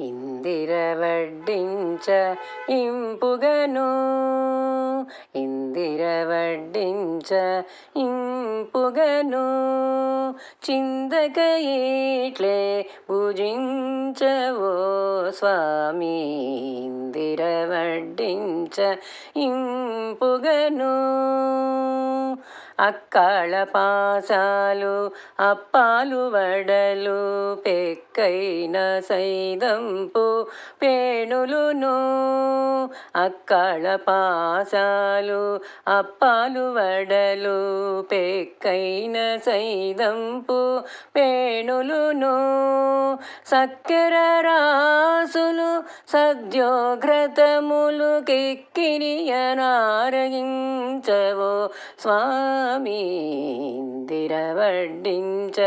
ఇందిర వడ్డించ ఇంపుగను. ఇందిర వడ్డించ ఇంపుగను. చిందక ఏట్లే భుజించవో స్వామి. ఇందిర వడ్డించ ఇంపుగను. అక్కళ పాసాలు అప్పాలు వడలు పెక్కైన సైదంపు పేణులును. అక్కళ పాసాలు అప్పాలు వడలు పెక్కైన సైదంపు పేణులును. సక్కెర రాసులు సద్యోఘ్రతములు కెక్కిరియనారగించవో స్వా ఇందిర వడ్డించ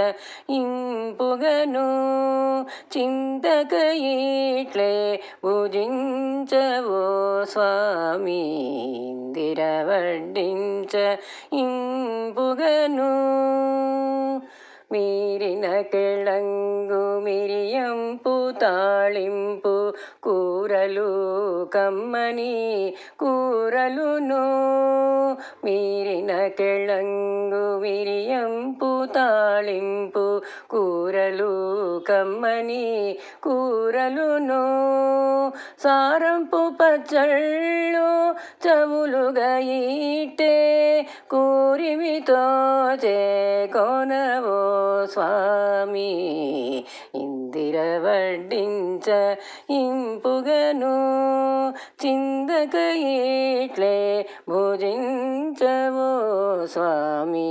ఇంపుగను చింతక ఇట్లే భుజించవో స్వామి ఇందిర వడ్డించ ఇంపుగను మీరిన కెళంగు మిరియంపు తాళింపు కూరలు కమ్మని కూరలును మీరిన కెళంగు విరియంపు తాళింపు కూరలు కమ్మని కూరలును సారంపు పచ్చళ్ళు చవులుగా ఈటే కూరిమితో చేకొనవో స్వామి. ఇందిర వడ్డించ ఇంపుగా ఇంపుగను చిందక ఇట్లే భుజించవో స్వామి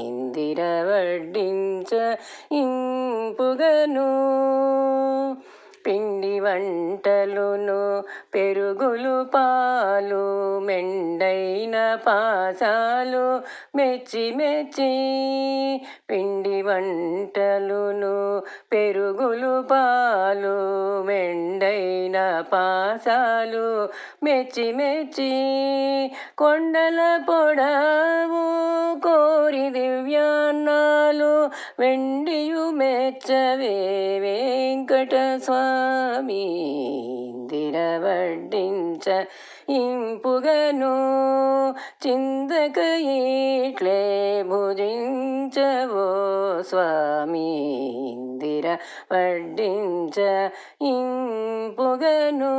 ఇందిర వడ్డించ ఇంపుగను. పిండి వంటలును పెరుగులు పాలు మెండైన పాసాలు మెచ్చి మెచ్చి పిండి వంటలును పెరుగులు పాలు మెండైన పాసాలు మెచ్చి మెచ్చి కొండల పొడవు కోరి దివ్యాన్నాలు వెండియు మెచ్చవే వెంకట స్వామి ఇందిర వడ్డించ ఇంపుగను చిందక ఇట్లే భుజించవో స్వామి ఇందిర వడ్డించ ఇంపుగను